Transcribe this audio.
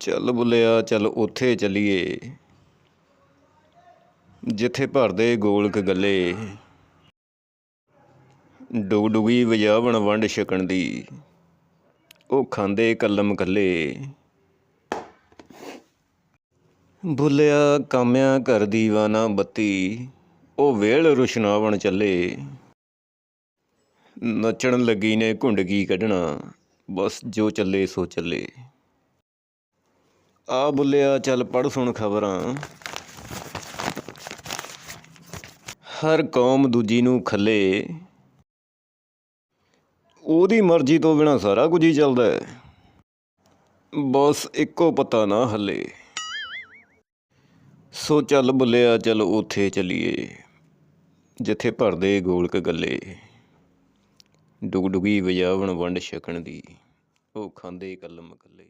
ਚੱਲ ਬੁੱਲਿਆ, ਚੱਲ ਉੱਥੇ ਚੱਲੀਏ। ਜਿੱਥੇ ਭਰਦੇ ਗੋਲਕ ਗੱਲੇ। ਡੁਗ ਡੁਗੀ ਵਜਾਵਣ ਵੰਡ ਛਕਣ ਦੀ। ਉਹ ਖਾਂਦੇ ਕਲਮ ਕੱਲੇ। ਬੁੱਲਿਆ ਕਾਮਿਆਂ ਘਰ ਦੀਵਾਨਾ ਬੱਤੀ। ਉਹ ਵੇਲ ਰੁਸ਼ਨਾਵਣ ਚੱਲੇ। ਨੱਚਣ ਲੱਗੀ ਨੇ ਘੁੰਡਗੀ ਕੱਢਣਾ। ਬਸ ਜੋ ਚੱਲੇ ਸੋ ਚੱਲੇ। ਆ ਬੁੱਲਿਆ, ਚੱਲ ਪੜ ਸੁਣ ਖਬਰਾਂ। ਹਰ ਕੌਮ ਦੂਜੀ ਨੂੰ ਖੱਲੇ। ਉਹਦੀ ਮਰਜ਼ੀ ਤੋਂ ਬਿਨਾ ਸਾਰਾ ਕੁਝ ਹੀ ਚੱਲਦਾ ਹੈ। ਬਸ ਇੱਕੋ ਪਤਾ ਨਾ ਹੱਲੇ। ਸੋ ਚੱਲ ਬੁੱਲਿਆ, ਚੱਲ ਉੱਥੇ ਚਲੀਏ, ਜਿੱਥੇ ਭਰਦੇ ਗੋਲਕ ਗੱਲੇ। ਡੁਗ ਡੁਗੀ ਵਜਾਵਣ ਵੰਡ ਛਕਣ ਦੀ, ਉਹ ਖਾਂਦੇ ਕਲਮ ਕੱਲੇ।